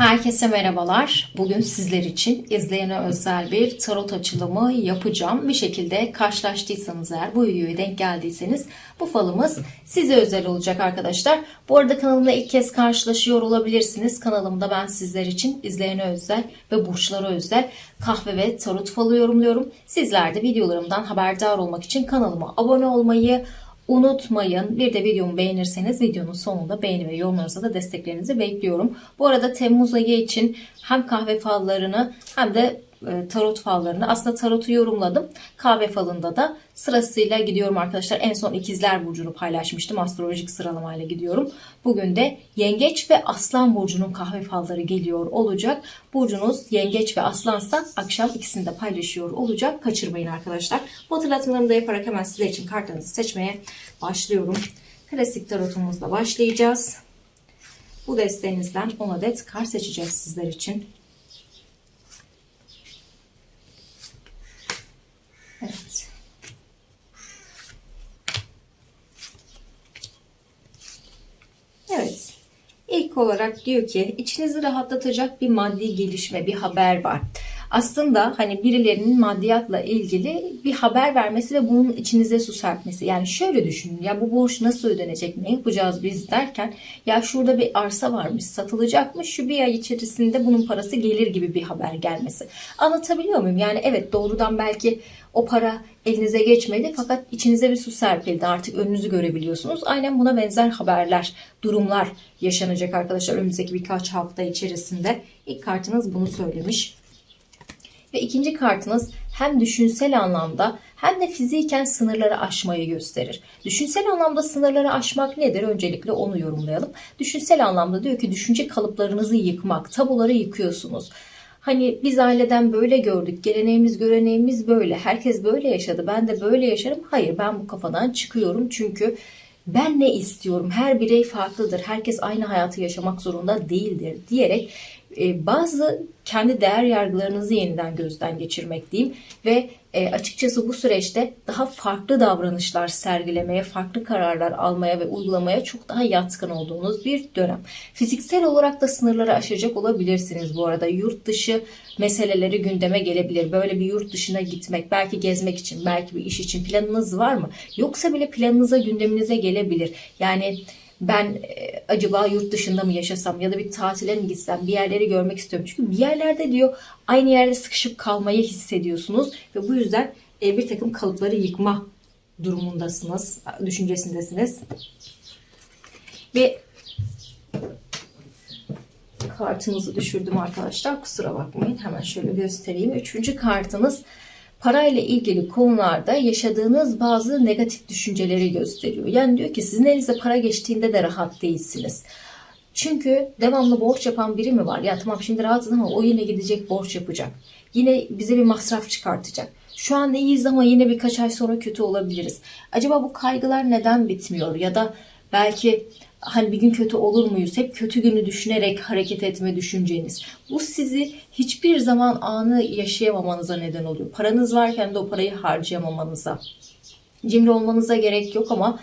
Herkese merhabalar. Bugün sizler için izleyene özel bir tarot açılımı yapacağım. Bir şekilde karşılaştıysanız eğer bu videoya denk geldiyseniz bu falımız size özel olacak arkadaşlar. Bu arada kanalımda ilk kez karşılaşıyor olabilirsiniz. Kanalımda ben sizler için izleyene özel ve burçlara özel kahve ve tarot falı yorumluyorum. Sizler de videolarımdan haberdar olmak için kanalıma abone olmayı, Unutmayın bir de videomu beğenirseniz videonun sonunda beğeni ve yorumlarınızı da desteklerinizi bekliyorum. Bu arada Temmuz ayı için hem kahve fallarını hem de tarot fallarını aslında tarotu yorumladım. Kahve falında da sırasıyla gidiyorum arkadaşlar. En son ikizler burcunu paylaşmıştım. Astrolojik sıralamayla gidiyorum. Bugün de yengeç ve aslan burcunun kahve falları geliyor olacak. Burcunuz yengeç ve aslansa akşam ikisini de paylaşıyor olacak. Kaçırmayın arkadaşlar. Bu hatırlatmalarımı da yaparak hemen sizler için kartlarınızı seçmeye başlıyorum. Klasik tarotumuzla başlayacağız. Bu destenizden 10 adet kart seçeceğiz sizler için. Evet. Evet. İlk olarak diyor ki içinizi rahatlatacak bir maddi gelişme, bir haber var. Aslında hani birilerinin maddiyatla ilgili bir haber vermesi ve bunun içinize su serpmesi. Yani şöyle düşünün ya bu borç nasıl ödenecek, ne yapacağız biz derken ya şurada bir arsa varmış, satılacakmış, şu bir ay içerisinde bunun parası gelir gibi bir haber gelmesi. Anlatabiliyor muyum? Yani evet doğrudan belki o para elinize geçmedi fakat içinize bir su serpildi. Artık önünüzü görebiliyorsunuz. Aynen buna benzer haberler, durumlar yaşanacak arkadaşlar önümüzdeki birkaç hafta içerisinde. İlk kartınız bunu söylemiş. Ve ikinci kartınız hem düşünsel anlamda hem de fiziken sınırları aşmayı gösterir. Düşünsel anlamda sınırları aşmak nedir? Öncelikle onu yorumlayalım. Düşünsel anlamda diyor ki düşünce kalıplarınızı yıkmak, tabuları yıkıyorsunuz. Hani biz aileden böyle gördük, geleneğimiz, göreneğimiz böyle. Herkes böyle yaşadı, ben de böyle yaşarım. Hayır ben bu kafadan çıkıyorum çünkü ben ne istiyorum? Her birey farklıdır. Herkes aynı hayatı yaşamak zorunda değildir diyerek e, bazı kendi değer yargılarınızı yeniden gözden geçirmek diyeyim ve e, açıkçası bu süreçte daha farklı davranışlar sergilemeye, farklı kararlar almaya ve uygulamaya çok daha yatkın olduğunuz bir dönem. Fiziksel olarak da sınırları aşacak olabilirsiniz bu arada. Yurt dışı meseleleri gündeme gelebilir. Böyle bir yurt dışına gitmek, belki gezmek için, belki bir iş için planınız var mı? Yoksa bile planınıza, gündeminize gelebilir. Yani ben e, acaba yurt dışında mı yaşasam ya da bir tatile mi gitsem bir yerleri görmek istiyorum. Çünkü bir yerlerde diyor aynı yerde sıkışıp kalmayı hissediyorsunuz ve bu yüzden e, bir takım kalıpları yıkma durumundasınız, düşüncesindesiniz. Ve kartınızı düşürdüm arkadaşlar. Kusura bakmayın. Hemen şöyle göstereyim. Üçüncü kartınız parayla ilgili konularda yaşadığınız bazı negatif düşünceleri gösteriyor. Yani diyor ki sizin elinize para geçtiğinde de rahat değilsiniz. Çünkü devamlı borç yapan biri mi var? Ya tamam şimdi rahatız ama o yine gidecek borç yapacak. Yine bize bir masraf çıkartacak. Şu an iyiyiz ama yine birkaç ay sonra kötü olabiliriz. Acaba bu kaygılar neden bitmiyor? Ya da belki hani bir gün kötü olur muyuz? Hep kötü günü düşünerek hareket etme düşünceniz. Bu sizi hiçbir zaman anı yaşayamamanıza neden oluyor. Paranız varken de o parayı harcayamamanıza. Cimri olmanıza gerek yok ama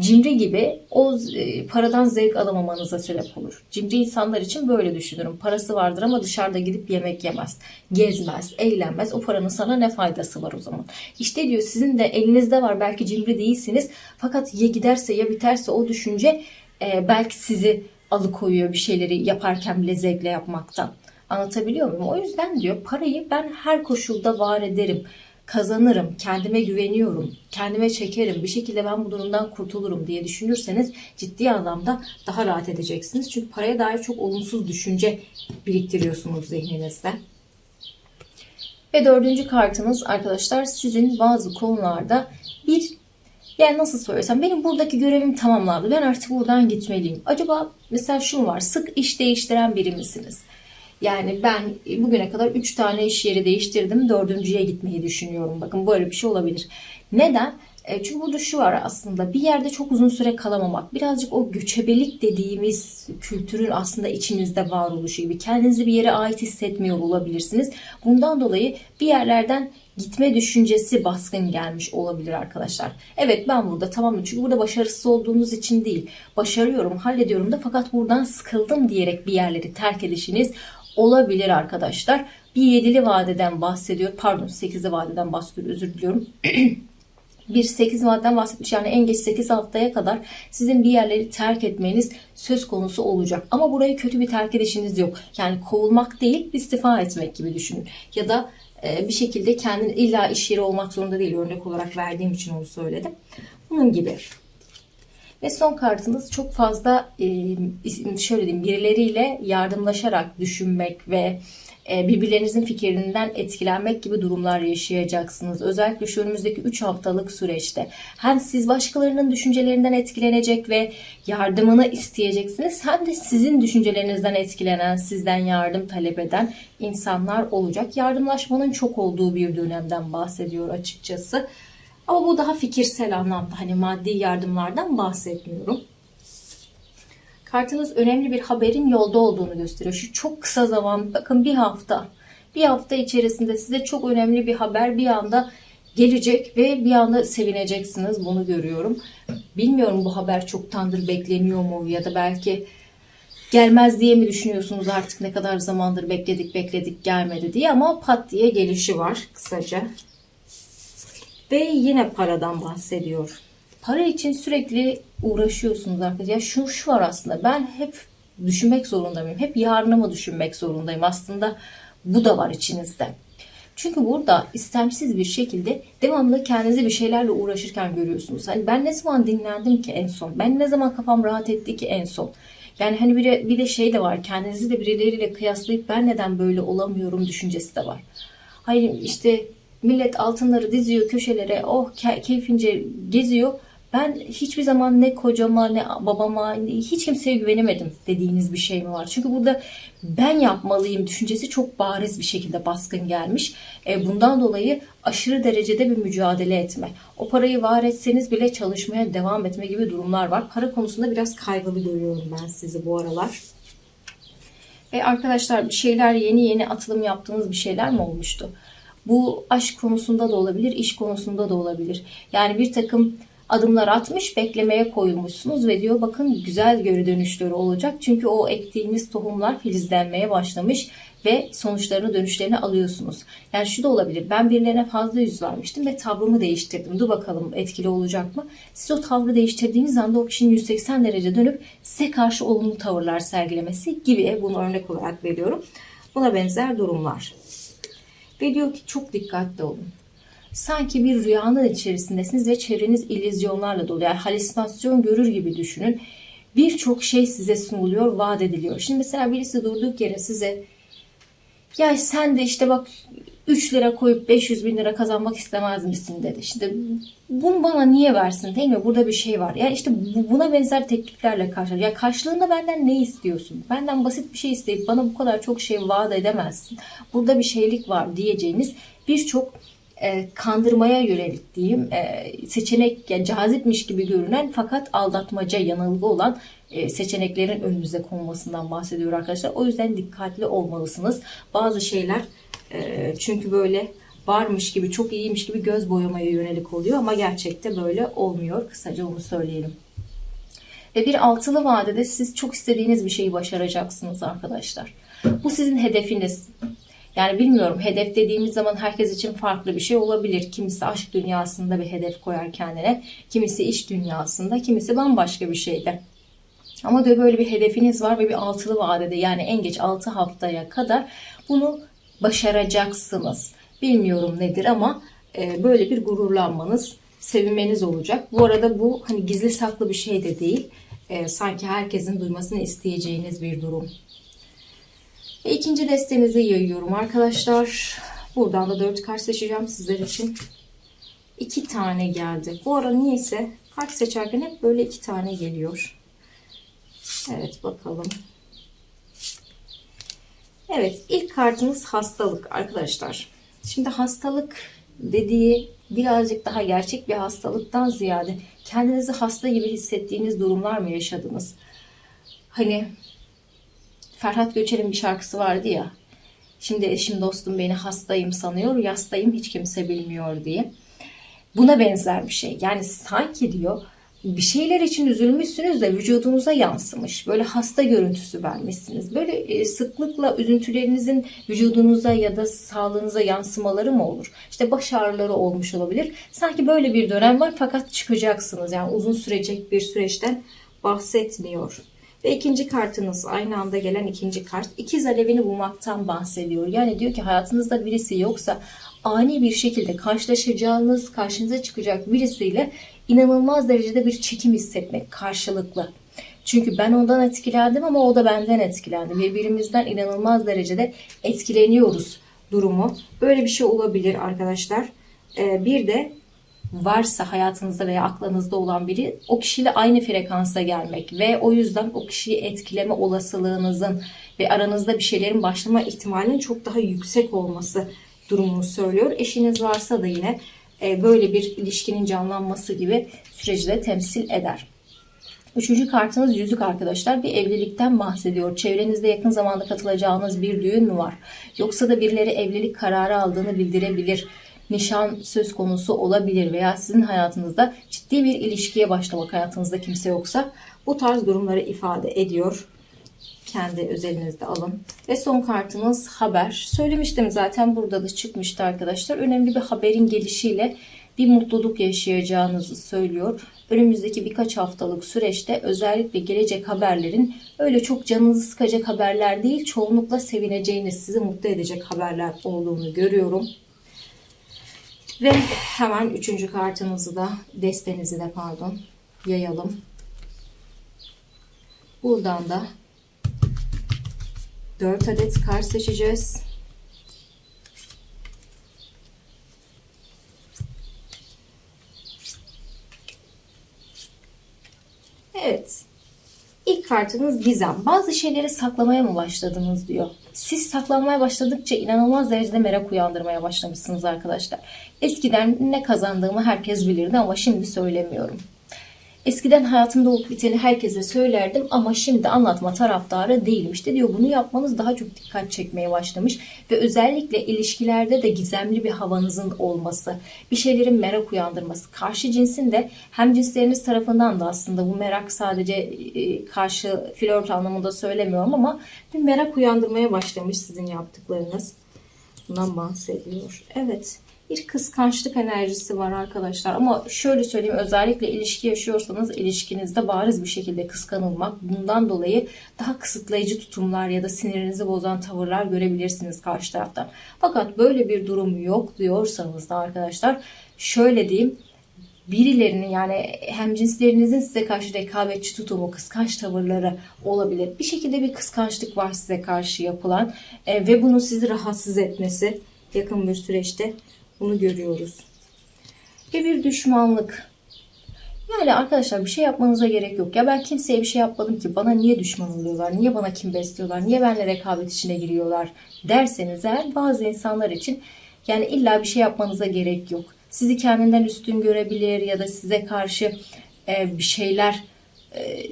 cimri gibi o e, paradan zevk alamamanıza sebep olur. Cimri insanlar için böyle düşünürüm. Parası vardır ama dışarıda gidip yemek yemez, gezmez, eğlenmez. O paranın sana ne faydası var o zaman? İşte diyor sizin de elinizde var belki cimri değilsiniz fakat ya giderse ya biterse o düşünce e, belki sizi alıkoyuyor bir şeyleri yaparken bile zevkle yapmaktan. Anlatabiliyor muyum? O yüzden diyor parayı ben her koşulda var ederim. Kazanırım, kendime güveniyorum, kendime çekerim, bir şekilde ben bu durumdan kurtulurum diye düşünürseniz ciddi anlamda daha rahat edeceksiniz. Çünkü paraya dair çok olumsuz düşünce biriktiriyorsunuz zihninizde. Ve dördüncü kartınız arkadaşlar sizin bazı konularda bir yani nasıl söylesem benim buradaki görevim tamamlandı. Ben artık buradan gitmeliyim. Acaba mesela şu var sık iş değiştiren biri misiniz? Yani ben bugüne kadar 3 tane iş yeri değiştirdim. Dördüncüye gitmeyi düşünüyorum. Bakın böyle bir şey olabilir. Neden? E, çünkü burada şu var aslında bir yerde çok uzun süre kalamamak. Birazcık o göçebelik dediğimiz kültürün aslında içinizde var oluşu gibi. Kendinizi bir yere ait hissetmiyor olabilirsiniz. Bundan dolayı bir yerlerden gitme düşüncesi baskın gelmiş olabilir arkadaşlar. Evet ben burada tamam çünkü burada başarısız olduğunuz için değil. Başarıyorum, hallediyorum da fakat buradan sıkıldım diyerek bir yerleri terk edişiniz olabilir arkadaşlar. Bir yedili vadeden bahsediyor. Pardon 8'li vadeden bahsediyor özür diliyorum. bir 8 vadeden bahsetmiş. Yani en geç 8 haftaya kadar sizin bir yerleri terk etmeniz söz konusu olacak. Ama burayı kötü bir terk edişiniz yok. Yani kovulmak değil istifa etmek gibi düşünün. Ya da e, bir şekilde kendin illa iş yeri olmak zorunda değil. Örnek olarak verdiğim için onu söyledim. Bunun gibi. Ve son kartınız çok fazla e, şöyle diyeyim birileriyle yardımlaşarak düşünmek ve e, birbirlerinizin fikrinden etkilenmek gibi durumlar yaşayacaksınız. Özellikle şu önümüzdeki 3 haftalık süreçte hem siz başkalarının düşüncelerinden etkilenecek ve yardımını isteyeceksiniz hem de sizin düşüncelerinizden etkilenen, sizden yardım talep eden insanlar olacak. Yardımlaşmanın çok olduğu bir dönemden bahsediyor açıkçası. Ama bu daha fikirsel anlamda hani maddi yardımlardan bahsetmiyorum. Kartınız önemli bir haberin yolda olduğunu gösteriyor. Şu çok kısa zaman bakın bir hafta. Bir hafta içerisinde size çok önemli bir haber bir anda gelecek ve bir anda sevineceksiniz. Bunu görüyorum. Bilmiyorum bu haber çoktandır bekleniyor mu ya da belki gelmez diye mi düşünüyorsunuz artık ne kadar zamandır bekledik bekledik gelmedi diye ama pat diye gelişi var kısaca. Ve yine paradan bahsediyor. Para için sürekli uğraşıyorsunuz arkadaşlar. Ya şu, şu var aslında ben hep düşünmek zorundayım. Hep yarınımı düşünmek zorundayım. Aslında bu da var içinizde. Çünkü burada istemsiz bir şekilde devamlı kendinizi bir şeylerle uğraşırken görüyorsunuz. Hani ben ne zaman dinlendim ki en son? Ben ne zaman kafam rahat etti ki en son? Yani hani bir bir de şey de var. Kendinizi de birileriyle kıyaslayıp ben neden böyle olamıyorum düşüncesi de var. Hayır işte millet altınları diziyor köşelere. Oh keyfince geziyor. Ben hiçbir zaman ne kocama ne babama hiç kimseye güvenemedim dediğiniz bir şey mi var? Çünkü burada ben yapmalıyım düşüncesi çok bariz bir şekilde baskın gelmiş. E, bundan dolayı aşırı derecede bir mücadele etme. O parayı var etseniz bile çalışmaya devam etme gibi durumlar var. Para konusunda biraz kaygılı görüyorum ben sizi bu aralar. Ve arkadaşlar bir şeyler yeni yeni atılım yaptığınız bir şeyler mi olmuştu? Bu aşk konusunda da olabilir, iş konusunda da olabilir. Yani bir takım adımlar atmış, beklemeye koyulmuşsunuz ve diyor bakın güzel geri dönüşleri olacak. Çünkü o ektiğiniz tohumlar filizlenmeye başlamış ve sonuçlarını dönüşlerini alıyorsunuz. Yani şu da olabilir. Ben birilerine fazla yüz vermiştim ve tavrımı değiştirdim. Dur bakalım etkili olacak mı? Siz o tavrı değiştirdiğiniz anda o kişinin 180 derece dönüp size karşı olumlu tavırlar sergilemesi gibi bunu örnek olarak veriyorum. Buna benzer durumlar. Ve diyor ki çok dikkatli olun. Sanki bir rüyanın içerisindesiniz ve çevreniz illüzyonlarla dolu. Yani halüsinasyon görür gibi düşünün. Birçok şey size sunuluyor, vaat ediliyor. Şimdi mesela birisi durduk yere size ya sen de işte bak 3 lira koyup 500 bin lira kazanmak istemez misin dedi. Şimdi bunu bana niye versin değil mi? Burada bir şey var. Yani işte buna benzer tekliflerle karşı. Ya karşılığında benden ne istiyorsun? Benden basit bir şey isteyip bana bu kadar çok şey vaat edemezsin. Burada bir şeylik var diyeceğiniz birçok e, kandırmaya yönelik diyeyim e, seçenek yani cazipmiş gibi görünen fakat aldatmaca yanılgı olan e, seçeneklerin önünüze konmasından bahsediyor arkadaşlar. O yüzden dikkatli olmalısınız. Bazı şeyler e, çünkü böyle varmış gibi çok iyiymiş gibi göz boyamaya yönelik oluyor ama gerçekte böyle olmuyor. Kısaca onu söyleyelim. Ve bir altılı vadede siz çok istediğiniz bir şeyi başaracaksınız arkadaşlar. Bu sizin hedefiniz. Yani bilmiyorum hedef dediğimiz zaman herkes için farklı bir şey olabilir. Kimisi aşk dünyasında bir hedef koyar kendine. Kimisi iş dünyasında, kimisi bambaşka bir şeyde. Ama diyor böyle bir hedefiniz var ve bir altılı vadede yani en geç 6 haftaya kadar bunu başaracaksınız. Bilmiyorum nedir ama e, böyle bir gururlanmanız, sevinmeniz olacak. Bu arada bu hani gizli saklı bir şey de değil. E, sanki herkesin duymasını isteyeceğiniz bir durum. Ve ikinci destenizi yayıyorum arkadaşlar. Buradan da 4 kart seçeceğim sizler için. 2 tane geldi. Bu ara niyeyse kart seçerken hep böyle 2 tane geliyor. Evet bakalım. Evet ilk kartımız hastalık arkadaşlar. Şimdi hastalık dediği birazcık daha gerçek bir hastalıktan ziyade kendinizi hasta gibi hissettiğiniz durumlar mı yaşadınız? Hani Ferhat Göçer'in bir şarkısı vardı ya. Şimdi eşim dostum beni hastayım sanıyor, yastayım hiç kimse bilmiyor diye. Buna benzer bir şey. Yani sanki diyor bir şeyler için üzülmüşsünüz de vücudunuza yansımış. Böyle hasta görüntüsü vermişsiniz. Böyle e, sıklıkla üzüntülerinizin vücudunuza ya da sağlığınıza yansımaları mı olur? İşte baş ağrıları olmuş olabilir. Sanki böyle bir dönem var fakat çıkacaksınız. Yani uzun sürecek bir süreçten bahsetmiyor. Ve ikinci kartınız aynı anda gelen ikinci kart ikiz alevini bulmaktan bahsediyor. Yani diyor ki hayatınızda birisi yoksa ani bir şekilde karşılaşacağınız, karşınıza çıkacak birisiyle inanılmaz derecede bir çekim hissetmek karşılıklı. Çünkü ben ondan etkilendim ama o da benden etkilendi. Birbirimizden inanılmaz derecede etkileniyoruz durumu. Böyle bir şey olabilir arkadaşlar. Ee, bir de varsa hayatınızda veya aklınızda olan biri o kişiyle aynı frekansa gelmek ve o yüzden o kişiyi etkileme olasılığınızın ve aranızda bir şeylerin başlama ihtimalinin çok daha yüksek olması durumunu söylüyor. Eşiniz varsa da yine böyle bir ilişkinin canlanması gibi süreci de temsil eder. Üçüncü kartınız yüzük arkadaşlar. Bir evlilikten bahsediyor. Çevrenizde yakın zamanda katılacağınız bir düğün mü var? Yoksa da birileri evlilik kararı aldığını bildirebilir. Nişan söz konusu olabilir veya sizin hayatınızda ciddi bir ilişkiye başlamak hayatınızda kimse yoksa bu tarz durumları ifade ediyor. Kendi özelinizde alın. Ve son kartınız haber. Söylemiştim zaten burada da çıkmıştı arkadaşlar. Önemli bir haberin gelişiyle bir mutluluk yaşayacağınızı söylüyor. Önümüzdeki birkaç haftalık süreçte özellikle gelecek haberlerin öyle çok canınızı sıkacak haberler değil, çoğunlukla sevineceğiniz, sizi mutlu edecek haberler olduğunu görüyorum. Ve hemen üçüncü kartınızı da, destenizi de pardon, yayalım. Buradan da 4 adet kart seçeceğiz. Evet. İlk kartınız gizem. Bazı şeyleri saklamaya mı başladınız diyor. Siz saklanmaya başladıkça inanılmaz derecede merak uyandırmaya başlamışsınız arkadaşlar. Eskiden ne kazandığımı herkes bilirdi ama şimdi söylemiyorum. Eskiden hayatımda olup biteni herkese söylerdim ama şimdi anlatma taraftarı değilim. İşte diyor bunu yapmanız daha çok dikkat çekmeye başlamış ve özellikle ilişkilerde de gizemli bir havanızın olması, bir şeylerin merak uyandırması. Karşı cinsin de hem cinsleriniz tarafından da aslında bu merak sadece e, karşı flört anlamında söylemiyorum ama bir merak uyandırmaya başlamış sizin yaptıklarınız. Bundan bahsediyor. Evet bir kıskançlık enerjisi var arkadaşlar. Ama şöyle söyleyeyim özellikle ilişki yaşıyorsanız ilişkinizde bariz bir şekilde kıskanılmak bundan dolayı daha kısıtlayıcı tutumlar ya da sinirinizi bozan tavırlar görebilirsiniz karşı taraftan. Fakat böyle bir durum yok diyorsanız da arkadaşlar şöyle diyeyim birilerinin yani hem cinslerinizin size karşı rekabetçi tutumu, kıskanç tavırları olabilir. Bir şekilde bir kıskançlık var size karşı yapılan e, ve bunun sizi rahatsız etmesi yakın bir süreçte bunu görüyoruz. Ve bir düşmanlık. Yani arkadaşlar bir şey yapmanıza gerek yok. Ya ben kimseye bir şey yapmadım ki bana niye düşman oluyorlar? Niye bana kim besliyorlar? Niye benimle rekabet içine giriyorlar? Derseniz eğer bazı insanlar için yani illa bir şey yapmanıza gerek yok. Sizi kendinden üstün görebilir ya da size karşı e, bir şeyler e,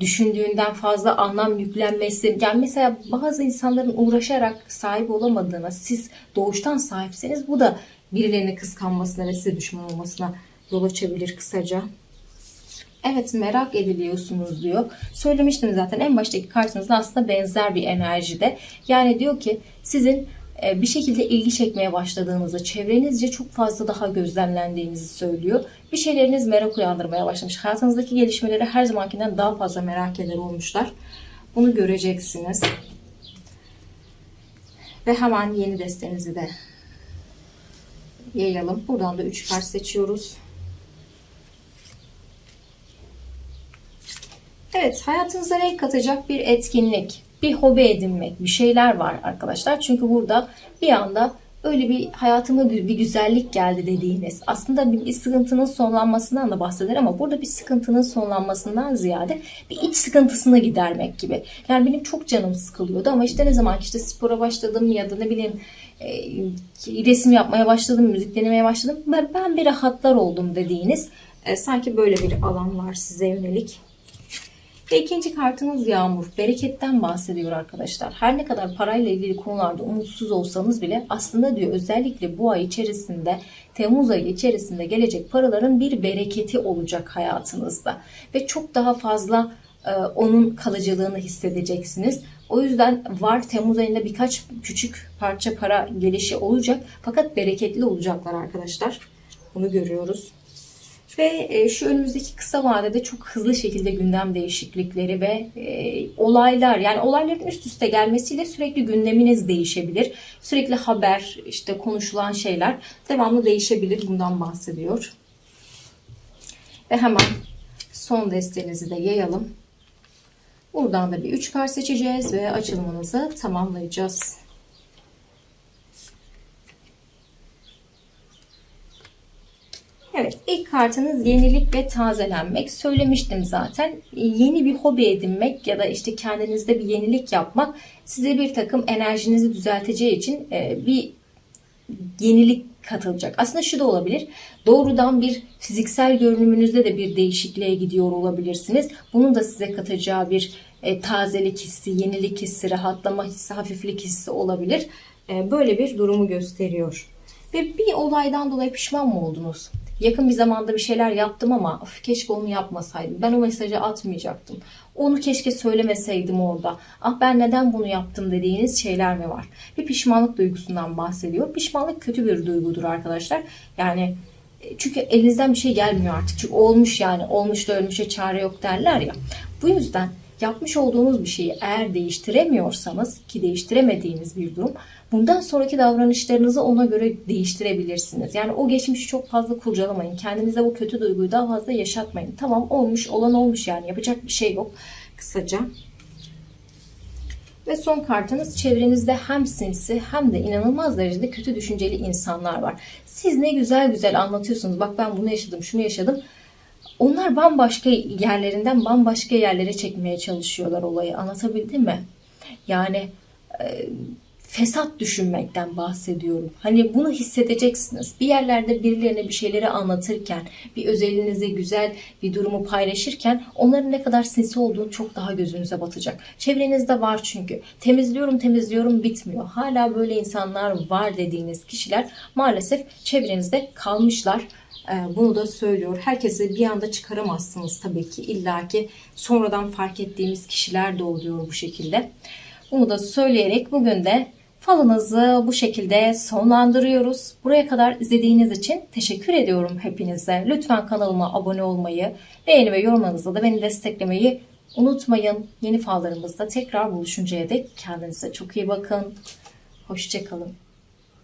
düşündüğünden fazla anlam yüklenmesi. Yani mesela bazı insanların uğraşarak sahip olamadığına siz doğuştan sahipseniz bu da birilerini kıskanmasına ve size düşman olmasına yol açabilir kısaca. Evet merak ediliyorsunuz diyor. Söylemiştim zaten en baştaki kartınızda aslında benzer bir enerjide. Yani diyor ki sizin bir şekilde ilgi çekmeye başladığınızı, çevrenizce çok fazla daha gözlemlendiğinizi söylüyor. Bir şeyleriniz merak uyandırmaya başlamış. Hayatınızdaki gelişmeleri her zamankinden daha fazla merak eder olmuşlar. Bunu göreceksiniz. Ve hemen yeni destenizi de yayalım. Buradan da 3 kart seçiyoruz. Evet, hayatınıza renk katacak bir etkinlik, bir hobi edinmek, bir şeyler var arkadaşlar. Çünkü burada bir anda öyle bir hayatıma bir güzellik geldi dediğiniz aslında bir sıkıntının sonlanmasından da bahseder ama burada bir sıkıntının sonlanmasından ziyade bir iç sıkıntısını gidermek gibi. Yani benim çok canım sıkılıyordu ama işte ne zaman işte spora başladım ya da ne bileyim e, resim yapmaya başladım, müzik denemeye başladım. Ben, ben bir rahatlar oldum dediğiniz e, sanki böyle bir alan var size yönelik. Ve ikinci kartınız Yağmur. Bereketten bahsediyor arkadaşlar. Her ne kadar parayla ilgili konularda umutsuz olsanız bile aslında diyor özellikle bu ay içerisinde Temmuz ayı içerisinde gelecek paraların bir bereketi olacak hayatınızda. Ve çok daha fazla e, onun kalıcılığını hissedeceksiniz. O yüzden var Temmuz ayında birkaç küçük parça para gelişi olacak. Fakat bereketli olacaklar arkadaşlar. Bunu görüyoruz. Ve e, şu önümüzdeki kısa vadede çok hızlı şekilde gündem değişiklikleri ve e, olaylar yani olayların üst üste gelmesiyle sürekli gündeminiz değişebilir. Sürekli haber işte konuşulan şeyler devamlı değişebilir. Bundan bahsediyor. Ve hemen son destenizi de yayalım. Buradan da bir 3 kart seçeceğiz ve açılımımızı tamamlayacağız. Evet, ilk kartınız yenilik ve tazelenmek. Söylemiştim zaten. Yeni bir hobi edinmek ya da işte kendinizde bir yenilik yapmak size bir takım enerjinizi düzelteceği için e, bir yenilik katılacak. Aslında şu da olabilir. Doğrudan bir fiziksel görünümünüzde de bir değişikliğe gidiyor olabilirsiniz. Bunun da size katacağı bir e, tazelik hissi, yenilik hissi, rahatlama hissi, hafiflik hissi olabilir. E, böyle bir durumu gösteriyor. Ve bir olaydan dolayı pişman mı oldunuz? Yakın bir zamanda bir şeyler yaptım ama of, keşke onu yapmasaydım. Ben o mesajı atmayacaktım. Onu keşke söylemeseydim orada. Ah ben neden bunu yaptım dediğiniz şeyler mi var? Bir pişmanlık duygusundan bahsediyor. Pişmanlık kötü bir duygudur arkadaşlar. Yani e, çünkü elinizden bir şey gelmiyor artık. Çünkü olmuş yani. Olmuş da ölmüşe çare yok derler ya. Bu yüzden yapmış olduğunuz bir şeyi eğer değiştiremiyorsanız ki değiştiremediğiniz bir durum bundan sonraki davranışlarınızı ona göre değiştirebilirsiniz. Yani o geçmişi çok fazla kurcalamayın. Kendinize bu kötü duyguyu daha fazla yaşatmayın. Tamam olmuş olan olmuş yani yapacak bir şey yok kısaca. Ve son kartınız çevrenizde hem sinsi hem de inanılmaz derecede kötü düşünceli insanlar var. Siz ne güzel güzel anlatıyorsunuz. Bak ben bunu yaşadım, şunu yaşadım. Onlar bambaşka yerlerinden bambaşka yerlere çekmeye çalışıyorlar olayı. Anlatabildim mi? Yani e, fesat düşünmekten bahsediyorum. Hani bunu hissedeceksiniz. Bir yerlerde birilerine bir şeyleri anlatırken, bir özelinize güzel bir durumu paylaşırken onların ne kadar sinsi olduğunu çok daha gözünüze batacak. Çevrenizde var çünkü. Temizliyorum temizliyorum bitmiyor. Hala böyle insanlar var dediğiniz kişiler maalesef çevrenizde kalmışlar. Ee, Bunu da söylüyor. Herkesi bir anda çıkaramazsınız tabii ki. İlla ki sonradan fark ettiğimiz kişiler de oluyor bu şekilde. Bunu da söyleyerek bugün de falınızı bu şekilde sonlandırıyoruz. Buraya kadar izlediğiniz için teşekkür ediyorum hepinize. Lütfen kanalıma abone olmayı, beğeni ve yorumlarınızla da beni desteklemeyi unutmayın. Yeni fallarımızda tekrar buluşuncaya dek kendinize çok iyi bakın. Hoşçakalın.